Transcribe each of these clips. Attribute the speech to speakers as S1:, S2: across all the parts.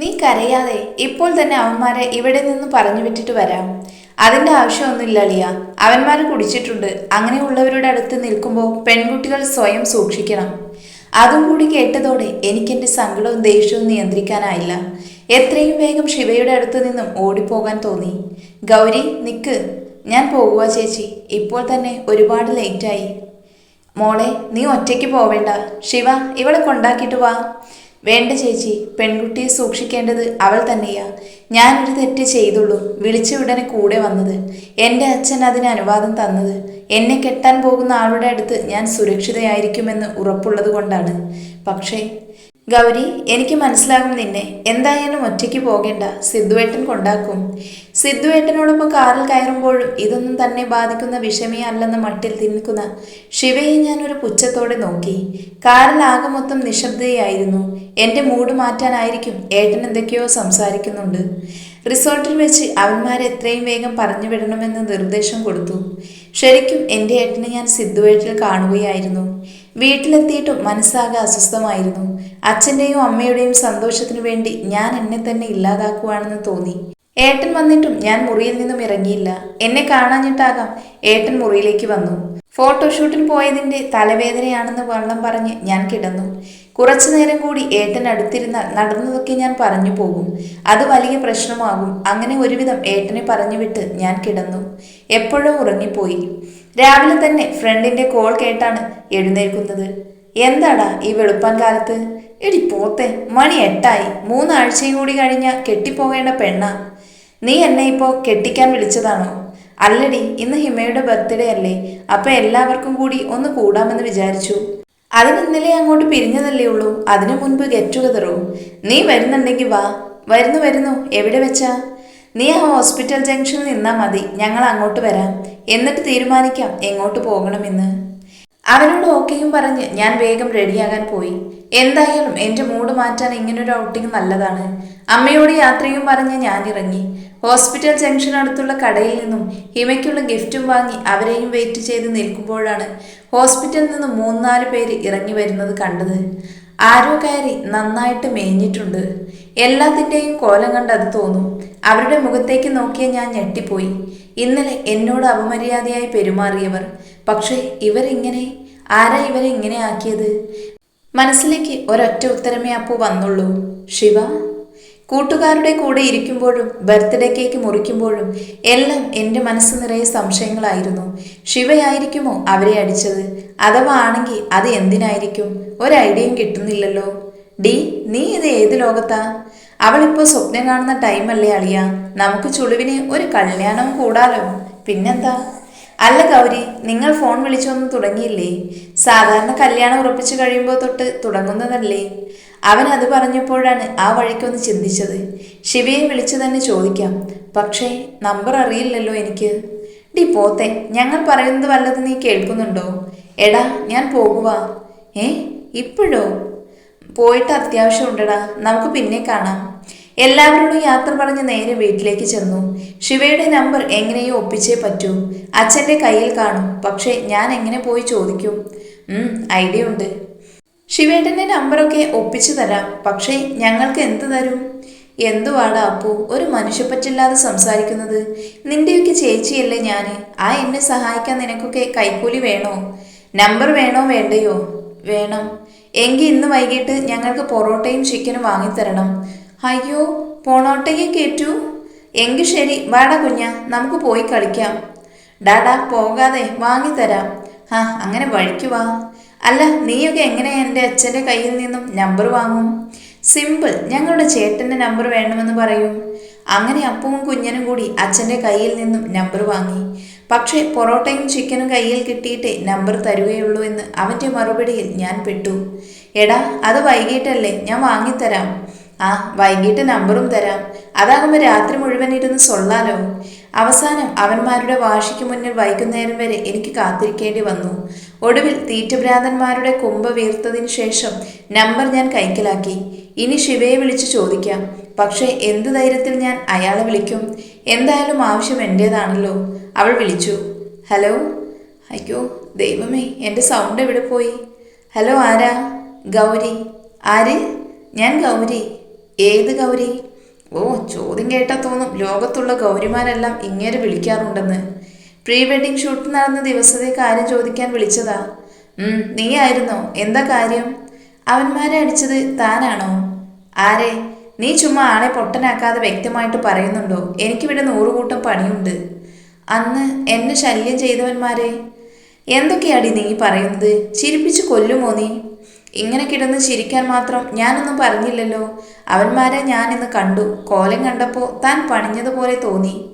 S1: നീ കരയാതെ ഇപ്പോൾ തന്നെ അവന്മാരെ ഇവിടെ നിന്ന് പറഞ്ഞു വിട്ടിട്ട് വരാം. അതിന്റെ ആവശ്യമൊന്നുമില്ല അളിയ അവന്മാർ കുടിച്ചിട്ടുണ്ട്. അങ്ങനെയുള്ളവരുടെ അടുത്ത് നിൽക്കുമ്പോൾ പെൺകുട്ടികൾ സ്വയം സൂക്ഷിക്കണം. അതും കൂടി കേട്ടതോടെ എനിക്കെന്റെ സങ്കടവും ദേഷ്യവും നിയന്ത്രിക്കാനായില്ല. എത്രയും വേഗം ശിവയുടെ അടുത്ത് നിന്നും ഓടിപ്പോകാൻ തോന്നി. ഗൗരി നിക്ക്. ഞാൻ പോകുക ചേച്ചി. ഇപ്പോൾ തന്നെ ഒരുപാട് ലേറ്റായി. മോളെ നീ ഒറ്റയ്ക്ക് പോവേണ്ട. ശിവ ഇവളെ കൊണ്ടാക്കിയിട്ട് വാ. വേണ്ട ചേച്ചി പെൺകുട്ടിയെ സൂക്ഷിക്കേണ്ടത് അവൾ തന്നെയാ. ഞാനൊരു തെറ്റ് ചെയ്തുള്ളൂ വിളിച്ച ഉടനെ കൂടെ വന്നത്. എന്റെ അച്ഛൻ അതിന് അനുവാദം തന്നത്. എന്നെ കെട്ടാൻ പോകുന്ന ആളുടെ അടുത്ത് ഞാൻ സുരക്ഷിതയായിരിക്കുമെന്ന് ഉറപ്പുള്ളത് കൊണ്ടാണ്. പക്ഷേ ഗൗരി എനിക്ക് മനസ്സിലാകും നിന്നെ. എന്തായാലും ഒറ്റയ്ക്ക് പോകേണ്ട. സിദ്ധുവേട്ടൻ കൊണ്ടാക്കും. സിദ്ധുവേട്ടനോടൊപ്പം കാറിൽ കയറുമ്പോഴും ഇതൊന്നും തന്നെ ബാധിക്കുന്ന വിഷമേ അല്ലെന്ന മട്ടിൽ തിന്നിക്കുന്ന ശിവയെ ഞാൻ ഒരു പുച്ഛത്തോടെ നോക്കി. കാറിൽ ആകെ മൊത്തം നിശബ്ദയായിരുന്നു. എന്റെ മൂഡ് മാറ്റാനായിരിക്കും ഏട്ടൻ എന്തൊക്കെയോ സംസാരിക്കുന്നുണ്ട്. റിസോർട്ടിൽ വെച്ച് അവന്മാരെ എത്രയും വേഗം പറഞ്ഞു വിടണമെന്ന് നിർദ്ദേശം കൊടുത്തു. ശരിക്കും എന്റെ ഏട്ടനെ ഞാൻ സിദ്ധുവേട്ടിൽ കാണുകയായിരുന്നു. വീട്ടിലെത്തിയിട്ടും മനസ്സാകെ അസ്വസ്ഥമായിരുന്നു. അച്ഛന്റെയും അമ്മയുടെയും സന്തോഷത്തിനു വേണ്ടി ഞാൻ എന്നെ തന്നെ ഇല്ലാതാക്കുവാണെന്ന് തോന്നി. ഏട്ടൻ വന്നിട്ടും ഞാൻ മുറിയിൽ നിന്നും ഇറങ്ങിയില്ല. എന്നെ കാണാഞ്ഞിട്ടാകാം ഏട്ടൻ മുറിയിലേക്ക് വന്നു. ഫോട്ടോഷൂട്ടിന് പോയതിന്റെ തലവേദനയാണെന്ന് വള്ളം പറഞ്ഞ് ഞാൻ കിടന്നു. കുറച്ചു നേരം കൂടി ഏട്ടൻ അടുത്തിരുന്നാൽ നടന്നതൊക്കെ ഞാൻ പറഞ്ഞു പോകും. അത് വലിയ പ്രശ്നമാകും. അങ്ങനെ ഒരുവിധം ഏട്ടനെ പറഞ്ഞു വിട്ട് ഞാൻ കിടന്നു. എപ്പോഴും ഉറങ്ങിപ്പോയി. രാവിലെ തന്നെ ഫ്രണ്ടിന്റെ കോൾ കേട്ടാണ് എഴുന്നേൽക്കുന്നത്. എന്താടാ ഈ വെളുപ്പാൻ കാലത്ത്? എടി പോത്തെ മണി എട്ടായി. മൂന്നാഴ്ചയും കൂടി കഴിഞ്ഞ കെട്ടിപ്പോകേണ്ട പെണ്ണാ. നീ എന്നെ ഇപ്പോ കെട്ടിക്കാൻ വിളിച്ചതാണോ? അല്ലടി ഇന്ന് ഹിമയുടെ ബർത്ത്ഡേ അല്ലേ? അപ്പൊ എല്ലാവർക്കും കൂടി ഒന്ന് കൂടാമെന്ന് വിചാരിച്ചു. അതിന് ഇന്നലെ അങ്ങോട്ട് പിരിഞ്ഞതല്ലേ ഉള്ളൂ. അതിനു മുൻപ് ഗെറ്റ് ടുഗതറോ നീ വരുന്നുണ്ടെങ്കിൽ വാ. വരുന്നു വരുന്നു. എവിടെ വെച്ചാ? നീ ആ ഹോസ്പിറ്റൽ ജംഗ്ഷനിൽ നിന്നാ മതി. ഞങ്ങൾ അങ്ങോട്ട് വരാം. എന്നിട്ട് തീരുമാനിക്കാം എങ്ങോട്ട് പോകണമെന്ന്. അവനോട് ഓക്കെയും പറഞ്ഞ് ഞാൻ വേഗം റെഡിയാകാൻ പോയി. എന്തായാലും എന്റെ മൂഡ് മാറ്റാൻ ഇങ്ങനൊരു ഔട്ടിങ് നല്ലതാണ്. അമ്മയോട് യാത്രയും പറഞ്ഞ് ഞാൻ ഇറങ്ങി. ഹോസ്പിറ്റൽ ജംഗ്ഷൻ അടുത്തുള്ള കടയിൽ നിന്നും ഹിമയ്ക്കുള്ള ഗിഫ്റ്റും വാങ്ങി അവരെയും വെയിറ്റ് ചെയ്ത് നിൽക്കുമ്പോഴാണ് ഹോസ്പിറ്റലിൽ നിന്ന് മൂന്നാൽ പേര് ഇറങ്ങി വരുന്നത് കണ്ടത്. ആരോ കയറി നന്നായിട്ട് മേഞ്ഞിട്ടുണ്ട്. എല്ലാത്തിന്റെയും കോലം കണ്ട് അത് തോന്നും. അവരുടെ മുഖത്തേക്ക് നോക്കിയ ഞാൻ ഞെട്ടിപ്പോയി. ഇന്നലെ എന്നോട് അപമര്യാദയായി പെരുമാറിയവർ. പക്ഷേ ഇവരിങ്ങനെ? ആരാ ഇവരെ ഇങ്ങനെ ആക്കിയത്? മനസ്സിലേക്ക് ഒരൊറ്റ ഉത്തരമേ അപ്പോൾ വന്നുള്ളൂ. ശിവ? കൂട്ടുകാരുടെ കൂടെ ഇരിക്കുമ്പോഴും ബർത്ത്ഡേ കേക്ക് മുറിക്കുമ്പോഴും എല്ലാം എന്റെ മനസ്സ് നിറയെ സംശയങ്ങളായിരുന്നു. ശിവയായിരിക്കുമോ അവരെ അടിച്ചത്? അഥവാ ആണെങ്കിൽ അത് എന്തിനായിരിക്കും? ഒരു ഐഡിയയും കിട്ടുന്നില്ലല്ലോ. ഡി നീ ഇത് ഏത് ലോകത്താ? അവളിപ്പോൾ സ്വപ്നം കാണുന്ന ടൈമല്ലേ അളിയ? നമുക്ക് ചുളുവിന് ഒരു കല്യാണം കൂടാലോ? പിന്നെന്താ? അല്ല ഗൗരി നിങ്ങൾ ഫോൺ വിളിച്ചൊന്നും തുടങ്ങിയില്ലേ? സാധാരണ കല്യാണം ഉറപ്പിച്ചു കഴിയുമ്പോൾ തൊട്ട് തുടങ്ങുന്നതല്ലേ? അവൻ അത് പറഞ്ഞപ്പോഴാണ് ആ വഴിക്കൊന്ന് ചിന്തിച്ചത്. ശിവയെ വിളിച്ചു തന്നെ ചോദിക്കാം. പക്ഷേ നമ്പർ അറിയില്ലല്ലോ എനിക്ക്. ഡി പോത്തെ ഞങ്ങൾ പറയുന്നത് വല്ലതും നീ കേൾക്കുന്നുണ്ടോ? എടാ ഞാൻ പോകുവാ. ഏ ഇപ്പോഴോ? പോയിട്ട് അത്യാവശ്യം ഉണ്ടടാ. നമുക്ക് പിന്നെ കാണാം. എല്ലാവരോടും യാത്ര പറഞ്ഞ് നേരെ വീട്ടിലേക്ക് ചെന്നു. ശിവയുടെ നമ്പർ എങ്ങനെയോ ഒപ്പിച്ചേ പറ്റൂ. അച്ഛന്റെ കയ്യിൽ കാണും. പക്ഷേ ഞാൻ എങ്ങനെ പോയി ചോദിക്കും? ഐഡിയ ഉണ്ട്. ശിവേട്ടന്റെ നമ്പറൊക്കെ ഒപ്പിച്ചു തരാം. പക്ഷേ ഞങ്ങൾക്ക് എന്ത് തരും? എന്തുവാടാ അപ്പു? ഒരു മനുഷ്യപ്പറ്റില്ലാതെ സംസാരിക്കുന്നത്. നിന്റെയൊക്കെ ചേച്ചിയല്ലേ ഞാൻ ആ എന്നെ സഹായിക്കാൻ നിനക്കൊക്കെ കൈക്കൂലി വേണോ? നമ്പർ വേണോ വേണ്ടയോ? വേണം. എങ്കിൽ ഇന്ന് വൈകിട്ട് ഞങ്ങൾക്ക് പൊറോട്ടയും ചിക്കനും വാങ്ങിത്തരണം. അയ്യോ പൊറോട്ടയ്ക്ക് കേറ്റു? എങ്കിൽ ശരി വാടാ കുഞ്ഞ നമുക്ക് പോയി കളിക്കാം. ഡാഡാ പോകാതെ വാങ്ങിത്തരാം. ആ അങ്ങനെ വഴിക്ക് വാ. അല്ല നീയൊക്കെ എങ്ങനെ എന്റെ അച്ഛന്റെ കയ്യിൽ നിന്നും നമ്പർ വാങ്ങും? സിമ്പിൾ ഞങ്ങളുടെ ചേട്ടന്റെ നമ്പർ വേണമെന്ന് പറയൂ. അങ്ങനെ അപ്പവും കുഞ്ഞനും കൂടി അച്ഛന്റെ കയ്യിൽ നിന്നും നമ്പർ വാങ്ങി. പക്ഷേ പൊറോട്ടയും ചിക്കനും കയ്യിൽ കിട്ടിയിട്ടേ നമ്പർ തരുകയുള്ളൂ എന്ന് അവന്റെ മറുപടിയിൽ ഞാൻ പെട്ടു. എടാ അത് വൈകിട്ടല്ലേ ഞാൻ വാങ്ങിത്തരാം. ആ വൈകിട്ട് നമ്പറും തരാം. അതാകുമ്പോൾ രാത്രി മുഴുവൻ ഇരുന്ന് സൊള്ളാലോ. അവസാനം അവന്മാരുടെ വാശിക്ക് മുന്നിൽ വൈകുന്നേരം വരെ എനിക്ക് കാത്തിരിക്കേണ്ടി വന്നു. ഒടുവിൽ തീറ്റഭ്രാന്തന്മാരുടെ കുമ്പ വീർത്തതിന് ശേഷം നമ്പർ ഞാൻ കൈക്കലാക്കി. ഇനി ശിവയെ വിളിച്ച് ചോദിക്കാം. പക്ഷേ എന്ത് ധൈര്യത്തിൽ ഞാൻ അയാളെ വിളിക്കും? എന്തായാലും ആവശ്യം എന്റേതാണല്ലോ അവൾ വിളിച്ചു. ഹലോ അയ്യോ ദൈവമേ എന്റെ സൗണ്ട് എവിടെ പോയി? ഹലോ ആരാ? ഗൗരി. ആര്? ഞാൻ ഗൗരി. ഏത് ഗൗരി? ഓ ചോദ്യം കേട്ടാൽ തോന്നും. ലോകത്തുള്ള ഗൗരിമാരെല്ലാം ഇങ്ങനെ വിളിക്കാറുണ്ടെന്ന്. പ്രീ വെഡിങ് ഷൂട്ട് നടന്ന ദിവസത്തെ കാര്യം ചോദിക്കാൻ വിളിച്ചതാ. നീ ആയിരുന്നോ എന്താ കാര്യം? അവന്മാരെ അടിച്ചത് താനാണോ? ആരെ? നീ ചുമ്മാ ആളെ പൊട്ടനാക്കാതെ വ്യക്തമായിട്ട് പറയുന്നുണ്ടോ? എനിക്കിവിടെ നൂറുകൂട്ടം പണിയുണ്ട്. അന്ന് എന്നെ ശല്യം ചെയ്തവന്മാരെ. എന്തൊക്കെയാടി നീ പറയുന്നത്? ചിരിപ്പിച്ച് കൊല്ലുമോ നീ? ഇങ്ങനെ കിടന്ന് ചിരിക്കാൻ മാത്രം ഞാനൊന്നും പറഞ്ഞില്ലല്ലോ. അവന്മാരെ ഞാൻ ഇന്ന് കണ്ടു. കോലം കണ്ടപ്പോൾ താൻ പണിഞ്ഞതുപോലെ തോന്നി.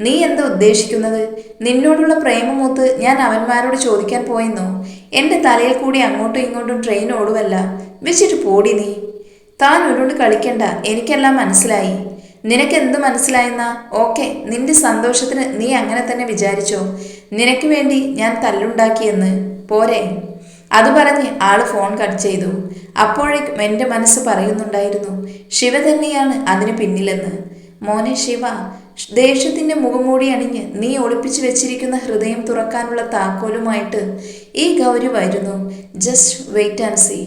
S1: നീ എന്താ ഉദ്ദേശിക്കുന്നത്? നിന്നോടുള്ള പ്രേമമൂത്ത് ഞാൻ അവന്മാരോട് ചോദിക്കാൻ പോയെന്നോ? എന്റെ തലയിൽ കൂടി അങ്ങോട്ടും ഇങ്ങോട്ടും ട്രെയിൻ ഓടുവല്ല. വെച്ചിട്ട് പോടി നീ. താൻ ഉരുണ്ട് കളിക്കണ്ട. എനിക്കെല്ലാം മനസ്സിലായി. നിനക്ക് എന്ത് മനസ്സിലായെന്ന? ഓക്കെ നിന്റെ സന്തോഷത്തിന് നീ അങ്ങനെ തന്നെ വിചാരിച്ചോ? നിനക്ക് വേണ്ടി ഞാൻ തല്ലുണ്ടാക്കിയെന്ന്? പോരെ. അത് പറഞ്ഞ് ആൾ ഫോൺ കട്ട് ചെയ്തു. അപ്പോഴേക്കും എന്റെ മനസ്സ് പറയുന്നുണ്ടായിരുന്നു ശിവ തന്നെയാണ് അതിന് പിന്നിലെന്ന്. മോനെ ശിവ ദേഷ്യത്തിന്റെ മുഖംമൂടി അണിഞ്ഞ് നീ ഒളിപ്പിച്ചു വെച്ചിരിക്കുന്ന ഹൃദയം തുറക്കാനുള്ള താക്കോലുമായിട്ട് ഈ ഗൗരി വരുന്നു. Just wait and see.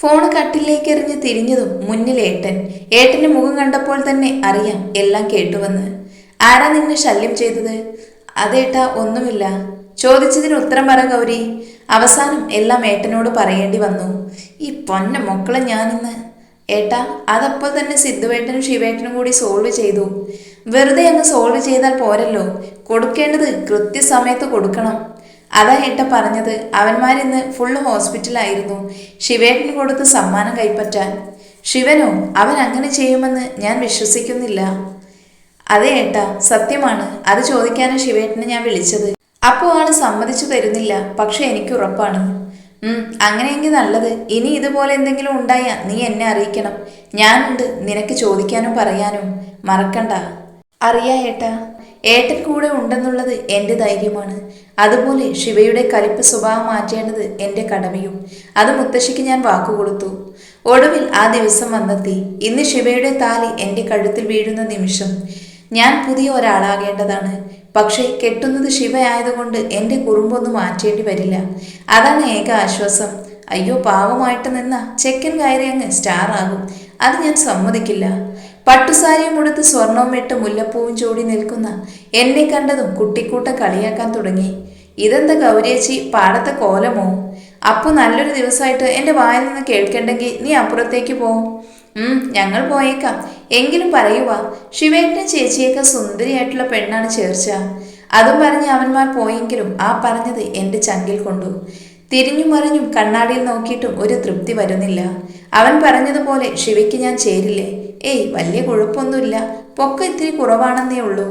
S1: Phone കട്ടിലേക്ക് എറിഞ്ഞ് തിരിഞ്ഞതും മുന്നിൽ ഏട്ടൻ. ഏട്ടന്റെ മുഖം കണ്ടപ്പോൾ തന്നെ അറിയാം എല്ലാം കേട്ടുവന്ന്. ആരാ നിന്നെ ശല്യം ചെയ്തത്? അതേട്ടാ ഒന്നുമില്ല. ചോദിച്ചതിന് ഉത്തരം പറ ഗൗരി. അവസാനം എല്ലാം ഏട്ടനോട് പറയേണ്ടി വന്നു. ഈ പൊന്ന മക്കളെ ഞാനിന്ന്. ഏട്ടാ അതപ്പോൾ തന്നെ സിദ്ധുവേട്ടനും ശിവേട്ടനും കൂടി സോൾവ് ചെയ്തു. വെറുതെ അങ്ങ് സോൾവ് ചെയ്താൽ പോരല്ലോ. കൊടുക്കേണ്ടത് കൃത്യസമയത്ത് കൊടുക്കണം. അതാ ഏട്ട പറഞ്ഞത്. അവന്മാരിന്ന് ഫുള്ള് ഹോസ്പിറ്റലായിരുന്നു ശിവേട്ടന് കൊടുത്ത് സമ്മാനം കൈപ്പറ്റാൻ. ശിവനോ അവൻ അങ്ങനെ ചെയ്യുമെന്ന് ഞാൻ വിശ്വസിക്കുന്നില്ല. അതെ ഏട്ടാ സത്യമാണ്. അത് ചോദിക്കാനും ശിവേട്ടനെ ഞാൻ വിളിച്ചത്. അപ്പോൾ ആൾ സമ്മതിച്ചു തരുന്നില്ല. പക്ഷെ എനിക്ക് ഉറപ്പാണ്. അങ്ങനെയെങ്കിൽ നല്ലത്. ഇനി ഇതുപോലെ എന്തെങ്കിലും ഉണ്ടായാൽ നീ എന്നെ അറിയിക്കണം. ഞാനുണ്ട് നിനക്ക് ചോദിക്കാനും പറയാനും. മറക്കണ്ട. അറിയാ ഏട്ടാ. ഏട്ടൻ കൂടെ ഉണ്ടെന്നുള്ളത് എന്റെ ധൈര്യമാണ്. അതുപോലെ ശിവയുടെ കലിപ്പ് സ്വഭാവം മാറ്റേണ്ടത് എന്റെ കടമയും. അത് മുത്തശ്ശിക്ക് ഞാൻ വാക്കുകൊടുത്തു ഒടുവിൽ ആ ദിവസം വന്നെത്തി. ഇന്ന് ശിവയുടെ താലി എന്റെ കഴുത്തിൽ വീഴുന്ന നിമിഷം. ഞാൻ പുതിയ ഒരാളാകേണ്ടതാണ്. പക്ഷേ കെട്ടുന്നത് ശിവയായതുകൊണ്ട് എന്റെ കുറുമ്പൊന്നും മാറ്റേണ്ടി വരില്ല. അതാണ് ഏക ആശ്വാസം. അയ്യോ പാവമായിട്ട് നിന്ന ചെക്കൻ കയറി അങ്ങ് സ്റ്റാർ ആകും. അത് ഞാൻ സമ്മതിക്കില്ല. പട്ടുസാരിയും ഉടുത്ത് സ്വർണവും ഇട്ട് മുല്ലപ്പൂവും ചൂടി നിൽക്കുന്ന എന്നെ കണ്ടതും കുട്ടിക്കൂട്ടം കളിയാക്കാൻ തുടങ്ങി. ഇതെന്താ ഗൗരിയേച്ചി? പാടത്തെ കോലമോ? അപ്പോൾ നല്ലൊരു ദിവസമായിട്ട് എന്റെ വായിൽ നിന്ന് കേൾക്കണ്ടെങ്കിൽ നീ അപ്പുറത്തേക്ക് പോ. ഞങ്ങൾ പോയേക്കാം. എങ്കിലും പറയുക ശിവേട്ടൻ ചേച്ചിയേക്കാൾ സുന്ദരിയായിട്ടുള്ള പെണ്ണാണ് ചേർച്ച. അതും പറഞ്ഞ് അവന്മാർ പോയെങ്കിലും ആ പറഞ്ഞത് എന്റെ ചങ്കിൽ കൊണ്ടു. തിരിഞ്ഞു മറിഞ്ഞും കണ്ണാടിയിൽ നോക്കിയിട്ടും ഒരു തൃപ്തി വരുന്നില്ല. അവൻ പറഞ്ഞതുപോലെ ശിവയ്ക്ക് ഞാൻ ചേരില്ലേ? ഏയ് വലിയ കുഴപ്പമൊന്നുമില്ല. പൊക്ക ഇത്തിരി കുറവാണെന്നേ ഉള്ളൂ.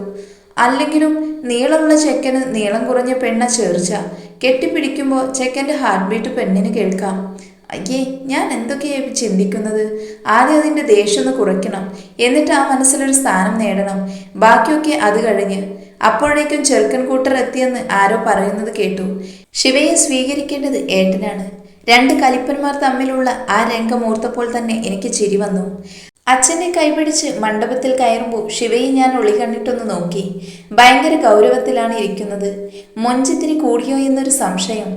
S1: അല്ലെങ്കിലും നീളമുള്ള ചെക്കന് നീളം കുറഞ്ഞ പെണ്ണ ചേർച്ച. കെട്ടിപ്പിടിക്കുമ്പോൾ ചെക്കന്റെ ഹാർട്ട് ബീറ്റ് പെണ്ണിന് കേൾക്കാം. അയ്യേ ഞാൻ എന്തൊക്കെയായി ചിന്തിക്കുന്നത്? ആദ്യം അതിന്റെ ദേഷ്യം ഒന്ന് കുറയ്ക്കണം. എന്നിട്ട് ആ മനസ്സിലൊരു സ്ഥാനം നേടണം. ബാക്കിയൊക്കെ അത് കഴിഞ്ഞ്. അപ്പോഴേക്കും ചെറുക്കൻ കൂട്ടർ എത്തിയെന്ന് ആരോ പറയുന്നത് കേട്ടു. ശിവയെ സ്വീകരിക്കേണ്ടത് ഏട്ടനാണ്. രണ്ട് കലിപ്പന്മാർ തമ്മിലുള്ള ആ രംഗമൂർത്തപ്പോൾ തന്നെ എനിക്ക് ചിരി വന്നു. അച്ഛനെ കൈപിടിച്ച് മണ്ഡപത്തിൽ കയറുമ്പോൾ ശിവയെ ഞാൻ ഒളി കണ്ടിട്ടൊന്ന് നോക്കി. ഭയങ്കര ഗൗരവത്തിലാണ് ഇരിക്കുന്നത്. മൊഞ്ചിത്തിരി കൂടിയോ എന്നൊരു സംശയം.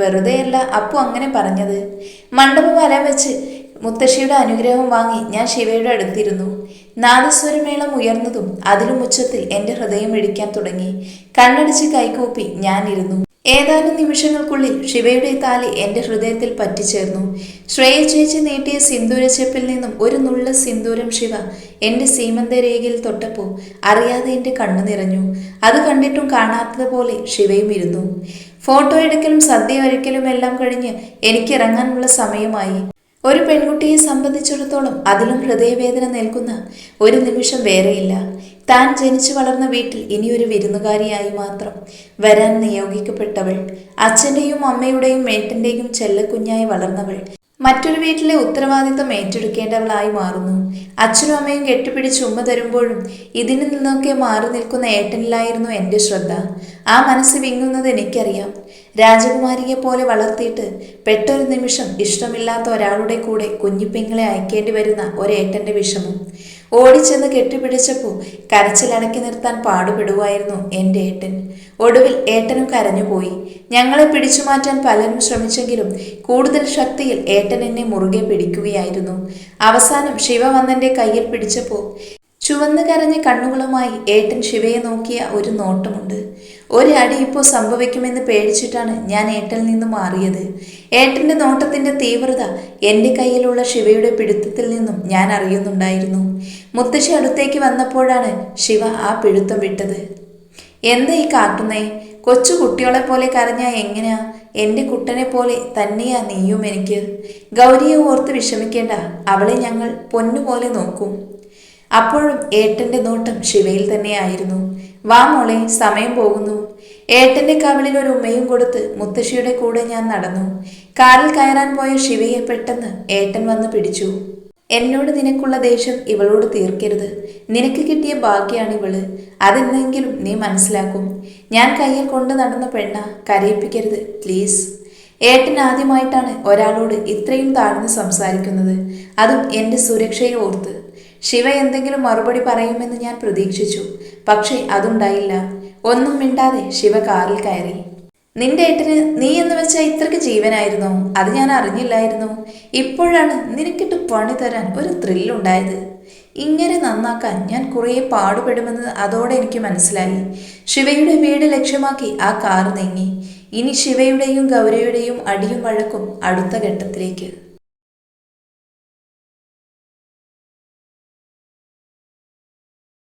S1: വെറുതെയല്ല അപ്പു അങ്ങനെ പറഞ്ഞത്. മണ്ഡപം വല വെച്ച് മുത്തശ്ശിയുടെ അനുഗ്രഹം വാങ്ങി ഞാൻ ശിവയുടെ അടുത്തിരുന്നു. നാദസ്വരമേളം ഉയർന്നതും അതിലും ഉച്ചത്തിൽ എന്റെ ഹൃദയം ഇടിക്കാൻ തുടങ്ങി. കണ്ണടിച്ച് കൈകൂപ്പി ഞാനിരുന്നു ഏതാനും നിമിഷങ്ങൾക്കുള്ളിൽ ശിവയുടെ താലി എന്റെ ഹൃദയത്തിൽ പറ്റിച്ചേർന്നു. ശ്രേയ ചേച്ചി നീട്ടിയ സിന്ദൂരച്ചെപ്പിൽ നിന്നും ഒരു നുള്ള സിന്ദൂരം ശിവ എന്റെ സീമന്തരേഖയിൽ തൊട്ടപ്പോൾ അറിയാതെ എന്റെ കണ്ണു നിറഞ്ഞു. അത് കണ്ടിട്ടും കാണാത്തതുപോലെ ശിവയും ഇരുന്നു. ഫോട്ടോ എടുക്കലും സദ്യ ഒരുക്കലും എല്ലാം കഴിഞ്ഞ് എനിക്ക് ഇറങ്ങാനുള്ള സമയമായി. ഒരു പെൺകുട്ടിയെ സംബന്ധിച്ചിടത്തോളം അതിലും ഹൃദയവേദന നിൽക്കുന്ന ഒരു നിമിഷം വേറെയില്ല. താൻ ജനിച്ചു വളർന്ന വീട്ടിൽ ഇനിയൊരു വിരുന്നുകാരിയായി മാത്രം. വരാൻ നിയോഗിക്കപ്പെട്ടവൾ അച്ഛന്റെയും അമ്മയുടെയും മേട്ടന്റെയും ചെല്ലക്കുഞ്ഞായി വളർന്നവൾ. മറ്റൊരു വീട്ടിലെ ഉത്തരവാദിത്തം ഏറ്റെടുക്കേണ്ടവളായി മാറുന്നു. അച്ഛനും അമ്മയും കെട്ടിപ്പിടിച്ച് ഉമ്മ തരുമ്പോഴും ഇതിന് നിന്നൊക്കെ മാറി നിൽക്കുന്ന ഏട്ടനിലായിരുന്നു എന്റെ ശ്രദ്ധ. ആ മനസ്സ് വിങ്ങുന്നത് എനിക്കറിയാം. രാജകുമാരിയെ പോലെ വളർത്തിയിട്ട് പെട്ടൊരു നിമിഷം ഇഷ്ടമില്ലാത്ത ഒരാളുടെ കൂടെ കുഞ്ഞിപ്പെങ്ങളെ അയക്കേണ്ടി വരുന്ന ഒരേട്ടന്റെ വിഷമം. ഓടിച്ചെന്ന് കെട്ടിപ്പിടിച്ചപ്പോൾ കരച്ചിലടക്കി നിർത്താൻ പാടുപെടുവായിരുന്നു എന്റെ ഏട്ടൻ. ഒടുവിൽ ഏട്ടനും കരഞ്ഞുപോയി. ഞങ്ങളെ പിടിച്ചു മാറ്റാൻ പലരും ശ്രമിച്ചെങ്കിലും കൂടുതൽ ശക്തിയിൽ ഏട്ടൻ എന്നെ മുറുകെ പിടിക്കുകയായിരുന്നു. അവസാനം ശിവ വന്നെന്റെ കയ്യിൽ പിടിച്ചപ്പോൾ ചുവന്നു കരഞ്ഞ കണ്ണുകളുമായി ഏട്ടൻ ശിവയെ നോക്കിയ ഒരു നോട്ടമുണ്ട്. ഒരു അടി ഇപ്പോൾ സംഭവിക്കുമെന്ന് പേടിച്ചിട്ടാണ് ഞാൻ ഏട്ടനിൽ നിന്ന് മാറിയത്. ഏട്ടന്റെ നോട്ടത്തിന്റെ തീവ്രത എന്റെ കയ്യിലുള്ള ശിവയുടെ പിടുത്തത്തിൽ നിന്നും ഞാൻ അറിയുന്നുണ്ടായിരുന്നു. മുത്തശ്ശി അടുത്തേക്ക് വന്നപ്പോഴാണ് ശിവ ആ പിടുത്തം വിട്ടത്. എന്താ ഈ കാട്ടുന്നേ? കൊച്ചു കുട്ടികളെ പോലെ കരഞ്ഞാ എങ്ങനെയാ എന്റെ കുട്ടനെ പോലെ തന്നെയാ നീയും എനിക്ക്. ഗൗരിയെ ഓർത്ത് വിഷമിക്കേണ്ട. അവളെ ഞങ്ങൾ പൊന്നുപോലെ നോക്കും. അപ്പോഴും ഏട്ടന്റെ നോട്ടം ശിവയിൽ തന്നെയായിരുന്നു വാ മോളെ സമയം പോകുന്നു. ഏട്ടന്റെ കവിളിൽ ഒരു ഉമ്മയും കൊടുത്ത് മുത്തശ്ശിയുടെ കൂടെ ഞാൻ നടന്നു. കാറിൽ കയറാൻ പോയ ശിവയെ പെട്ടെന്ന് ഏട്ടൻ വന്ന് പിടിച്ചു. എന്നോട് നിനക്കുള്ള ദേഷ്യം ഇവളോട് തീർക്കരുത്. നിനക്ക് കിട്ടിയ ഭാഗ്യാണ് ഇവൾ. അതെന്തെങ്കിലും നീ മനസ്സിലാക്കും. ഞാൻ കയ്യിൽ കൊണ്ട് നടന്ന പെണ്ണ കരയിപ്പിക്കരുത് പ്ലീസ് ഏട്ടൻ ആദ്യമായിട്ടാണ് ഒരാളോട് ഇത്രയും താഴ്ന്ന് സംസാരിക്കുന്നത്. അതും എന്റെ സുരക്ഷയെ ഓർത്ത്. ശിവ എന്തെങ്കിലും മറുപടി പറയുമെന്ന് ഞാൻ പ്രതീക്ഷിച്ചു. പക്ഷേ അതുണ്ടായില്ല. ഒന്നും മിണ്ടാതെ ശിവ കാറിൽ കയറി. നിന്റെ ഏട്ടന് നീ എന്ന് വെച്ചാൽ ഇത്രയ്ക്ക് ജീവനായിരുന്നു? അത് ഞാൻ അറിഞ്ഞില്ലായിരുന്നു. ഇപ്പോഴാണ് നിനക്കിട്ട് പണി തരാൻ ഒരു ത്രില്ലുണ്ടായത് ഇങ്ങനെ നന്നാക്കാൻ ഞാൻ കുറേ പാടുപെടുമെന്ന് അതോടെ എനിക്ക് മനസ്സിലായി. ശിവയുടെ വീട് ലക്ഷ്യമാക്കി ആ കാർ നീങ്ങി. ഇനി ശിവയുടെയും ഗൗരയുടെയും അടിയും വഴക്കും അടുത്ത ഘട്ടത്തിലേക്ക്.